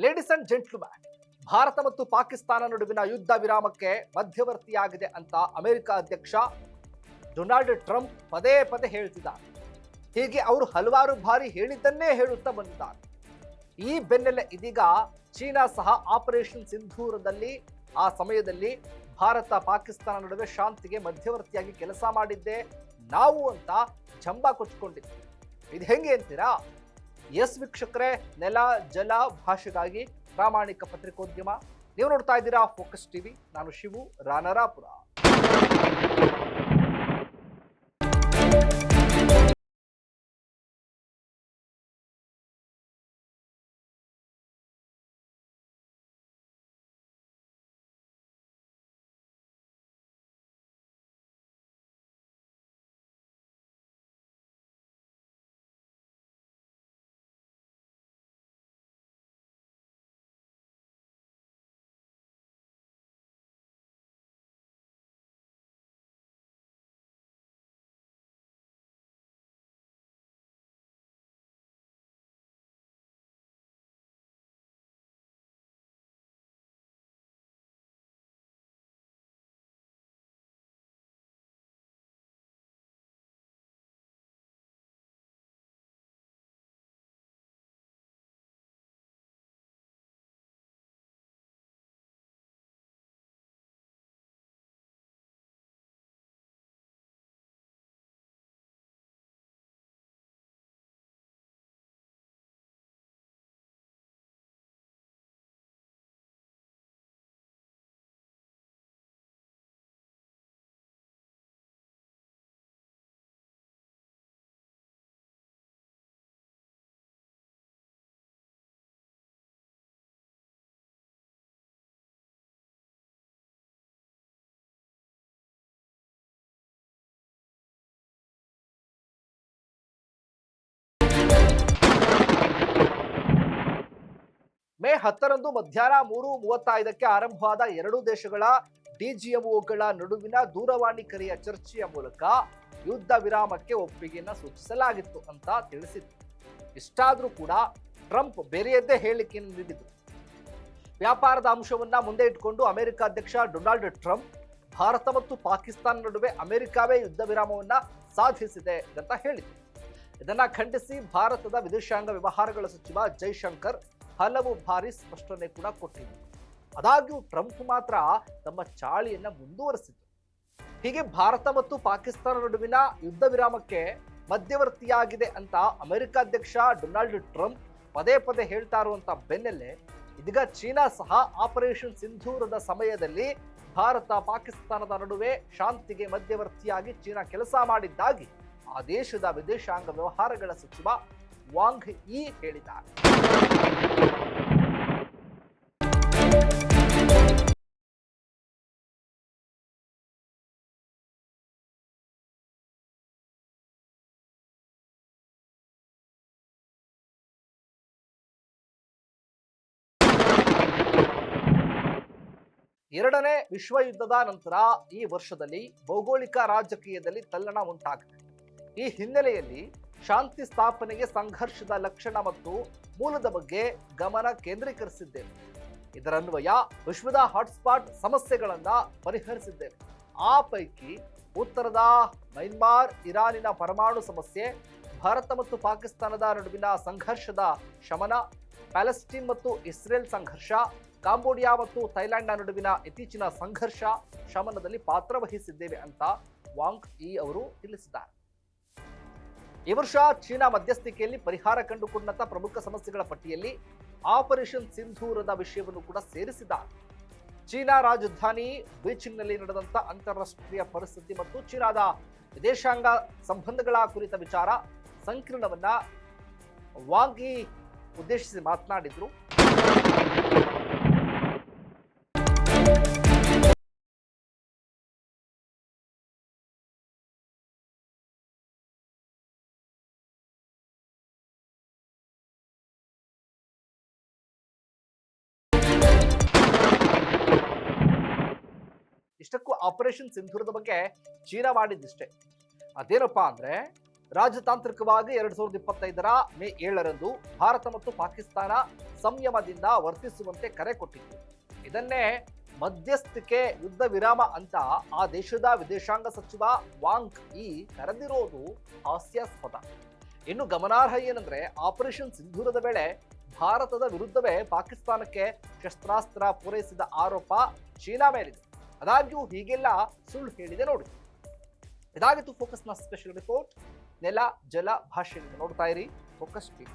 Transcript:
Ladies and gentleman Bharat ಮತ್ತು ಪಾಕಿಸ್ತಾನ ನಡುವಿನ ಯುದ್ಧ ವಿರಾಮಕ್ಕೆ ಮಧ್ಯವರ್ತಿಯಾಗಿದೆ ಅಂತ ಅಮೆರಿಕ ಅಧ್ಯಕ್ಷ ಡೊನಾಲ್ಡ್ ಟ್ರಂಪ್ ಪದೇ ಪದೇ ಹೇಳ್ತಿದ್ದಾರೆ. ಹೀಗೆ ಅವರು ಹಲವಾರು ಬಾರಿ ಹೇಳಿದ್ದನ್ನೇ ಹೇಳುತ್ತಾ ಬಂದಿದ್ದಾರೆ. ಈ ಬೆನ್ನಲ್ಲೇ ಇದೀಗ ಚೀನಾ ಸಹ ಆಪರೇಷನ್ ಸಿಂಧೂರದಲ್ಲಿ, ಆ ಸಮಯದಲ್ಲಿ ಭಾರತ ಪಾಕಿಸ್ತಾನ ನಡುವೆ ಶಾಂತಿಗೆ ಮಧ್ಯವರ್ತಿಯಾಗಿ ಕೆಲಸ ಮಾಡಿದ್ದೆ ನಾವು ಅಂತ ಜಂಬ ಕೊಚ್ಕೊಂಡಿದ್ದೆ ಇದು ಹೆಂಗೆ ಅಂತೀರಾ? ಎಸ್ ವೀಕ್ಷಕರೇ, ನೆಲ, ಜಲ ಭಾಷೆಗಾಗಿ ಪ್ರಾಮಾಣಿಕ ಪತ್ರಿಕೋದ್ಯಮ. ನೀವು ನೋಡ್ತಾ ಇದ್ದೀರಾ ಫೋಕಸ್ ಟಿವಿ. ನಾನು ಶಿವು ರಾನರಾಪುರ ಮೇ ಹತ್ತರಂದು ಮಧ್ಯಾಹ್ನ ಮೂರು ಮೂವತ್ತೈದಕ್ಕೆ ಆರಂಭವಾದ ಎರಡು ದೇಶಗಳ ಡಿಜಿಎಂಒಗಳ ನಡುವಿನ ದೂರವಾಣಿ ಕರೆಯ ಚರ್ಚೆಯ ಮೂಲಕ ಯುದ್ಧ ವಿರಾಮಕ್ಕೆ ಒಪ್ಪಿಗೆಯನ್ನು ಸೂಚಿಸಲಾಗಿತ್ತು ಅಂತ ತಿಳಿಸಿತ್ತು ಇಷ್ಟಾದ್ರೂ ಕೂಡ ಟ್ರಂಪ್ ಬೇರೆಯದ್ದೇ ಹೇಳಿಕೆಯನ್ನು ನೀಡಿದರು. ವ್ಯಾಪಾರದ ಅಂಶವನ್ನ ಮುಂದೆ ಇಟ್ಟುಕೊಂಡು ಅಮೆರಿಕ ಅಧ್ಯಕ್ಷ ಡೊನಾಲ್ಡ್ ಟ್ರಂಪ್ ಭಾರತ ಮತ್ತು ಪಾಕಿಸ್ತಾನ ನಡುವೆ ಅಮೆರಿಕವೇ ಯುದ್ಧ ವಿರಾಮವನ್ನ ಸಾಧಿಸಿದೆ ಅಂತ ಹೇಳಿದರು. ಇದನ್ನ ಖಂಡಿಸಿ ಭಾರತದ ವಿದೇಶಾಂಗ ವ್ಯವಹಾರಗಳ ಸಚಿವ ಜೈಶಂಕರ್ ಹಲವು ಬಾರಿ ಸ್ಪಷ್ಟನೆ ಕೂಡ ಕೊಟ್ಟಿದ್ರು ಆದಾಗ್ಯೂ ಟ್ರಂಪ್ ಮಾತ್ರ ತಮ್ಮ ಚಾಳಿಯನ್ನ ಮುಂದುವರೆಸಿದ್ರು. ಹೀಗೆ ಭಾರತ ಮತ್ತು ಪಾಕಿಸ್ತಾನ ನಡುವಿನ ಯುದ್ಧ ವಿರಾಮಕ್ಕೆ ಮಧ್ಯವರ್ತಿಯಾಗಿದೆ ಅಂತ ಅಮೆರಿಕ ಅಧ್ಯಕ್ಷ ಡೊನಾಲ್ಡ್ ಟ್ರಂಪ್ ಪದೇ ಪದೇ ಹೇಳ್ತಾ ಇರುವಂತ ಬೆನ್ನಲ್ಲೇ, ಇದೀಗ ಚೀನಾ ಸಹ ಆಪರೇಷನ್ ಸಿಂಧೂರದ ಸಮಯದಲ್ಲಿ ಭಾರತ ಪಾಕಿಸ್ತಾನದ ನಡುವೆ ಶಾಂತಿಗೆ ಮಧ್ಯವರ್ತಿಯಾಗಿ ಚೀನಾ ಕೆಲಸ ಮಾಡಿದ್ದಾಗಿ ಆ ದೇಶದ ವಿದೇಶಾಂಗ ವ್ಯವಹಾರಗಳ ಸಚಿವ ವಾಂಗ್ ಈ ಹೇಳಿದ್ದಾರೆ. ಎರಡನೇ ವಿಶ್ವ ಯುದ್ಧದ ನಂತರ ಈ ವರ್ಷದಲ್ಲಿ ಭೌಗೋಳಿಕ ರಾಜಕೀಯದಲ್ಲಿ ತಲ್ಲಣ ಉಂಟಾಗಿದೆ. ಈ ಹಿನ್ನೆಲೆಯಲ್ಲಿ ಶಾಂತಿ ಸ್ಥಾಪನೆಗೆ ಸಂಘರ್ಷದ ಲಕ್ಷಣ ಮತ್ತು ಮೂಲದ ಬಗ್ಗೆ ಗಮನ ಕೇಂದ್ರೀಕರಿಸಿದ್ದೇವೆ. ಇದರನ್ವಯ ವಿಶ್ವದ ಹಾಟ್ಸ್ಪಾಟ್ ಸಮಸ್ಯೆಗಳನ್ನ ಪರಿಹರಿಸಿದ್ದೇವೆ. ಆ ಪೈಕಿ ಉತ್ತರದ ಮೈನ್ಮಾರ್ ಇರಾನಿನ ಪರಮಾಣು ಸಮಸ್ಯೆ, ಭಾರತ ಮತ್ತು ಪಾಕಿಸ್ತಾನದ ನಡುವಿನ ಸಂಘರ್ಷದ ಶಮನ, ಪ್ಯಾಲೆಸ್ಟೀನ್ ಮತ್ತು ಇಸ್ರೇಲ್ ಸಂಘರ್ಷ ಕಾಂಬೋಡಿಯಾ ಮತ್ತು ಥೈಲ್ಯಾಂಡ್ನ ನಡುವಿನ ಇತ್ತೀಚಿನ ಸಂಘರ್ಷ ಶಮನದಲ್ಲಿ ಪಾತ್ರ ವಹಿಸಿದ್ದೇವೆ ಅಂತ ವಾಂಗ್ ಇ ಅವರು ತಿಳಿಸಿದ್ದಾರೆ. ಈ ವರ್ಷ ಚೀನಾ ಮಧ್ಯಸ್ಥಿಕೆಯಲ್ಲಿ ಪರಿಹಾರ ಕಂಡುಕೊಂಡಂತ ಪ್ರಮುಖ ಸಮಸ್ಯೆಗಳ ಪಟ್ಟಿಯಲ್ಲಿ ಆಪರೇಷನ್ ಸಿಂಧೂರದ ವಿಷಯವನ್ನು ಕೂಡ ಸೇರಿಸಿದ್ದಾರೆ. ಚೀನಾ ರಾಜಧಾನಿ ಬೀಜಿಂಗ್ನಲ್ಲಿ ನಡೆದಂತ ಅಂತಾರಾಷ್ಟ್ರೀಯ ಪರಿಸ್ಥಿತಿ ಮತ್ತು ಚೀನಾದ ವಿದೇಶಾಂಗ ಸಂಬಂಧಗಳ ಕುರಿತ ವಿಚಾರ ಸಂಕೀರ್ಣವನ್ನ ಇ ಉದ್ದೇಶಿಸಿ ಮಾತನಾಡಿದ್ರು. ಇಷ್ಟಕ್ಕೂ ಆಪರೇಷನ್ ಸಿಂಧೂರದ ಬಗ್ಗೆ ಚೀನಾ ಮಾಡಿದ್ದಿಷ್ಟೇ. ಅದೇನಪ್ಪಾ ಅಂದ್ರೆ, ರಾಜತಾಂತ್ರಿಕವಾಗಿ ಎರಡ್ ಸಾವಿರದ ಇಪ್ಪತ್ತೈದರ ಮೇ ಏಳರಂದು ಭಾರತ ಮತ್ತು ಪಾಕಿಸ್ತಾನ ಸಂಯಮದಿಂದ ವರ್ತಿಸುವಂತೆ ಕರೆ ಕೊಟ್ಟಿತ್ತು. ಇದನ್ನೇ ಮಧ್ಯಸ್ಥಿಕೆ ಯುದ್ಧ ವಿರಾಮ ಅಂತ ಆ ದೇಶದ ವಿದೇಶಾಂಗ ಸಚಿವ ವಾಂಗ್ ಈ ಕರೆದಿರೋದು ಹಾಸ್ಯಾಸ್ಪದ. ಇನ್ನು ಗಮನಾರ್ಹ ಏನಂದ್ರೆ ಆಪರೇಷನ್ ಸಿಂಧೂರದ ವೇಳೆ ಭಾರತದ ವಿರುದ್ಧವೇ ಪಾಕಿಸ್ತಾನಕ್ಕೆ ಶಸ್ತ್ರಾಸ್ತ್ರ ಪೂರೈಸಿದ ಆರೋಪ ಚೀನಾ ಮೇಲಿದೆ. ಆದಾಗ್ಯೂ ಹೀಗೆಲ್ಲ ಸುಳ್ಳು ಹೇಳಿದೆ ನೋಡಿ. ಇದಾಗಿತ್ತು ಫೋಕಸ್ನ ಸ್ಪೆಷಲ್ ರಿಪೋರ್ಟ್ ನೆಲ, ಜಲ ಭಾಷೆ ನೋಡ್ತಾ ಇರಿ. Focus TV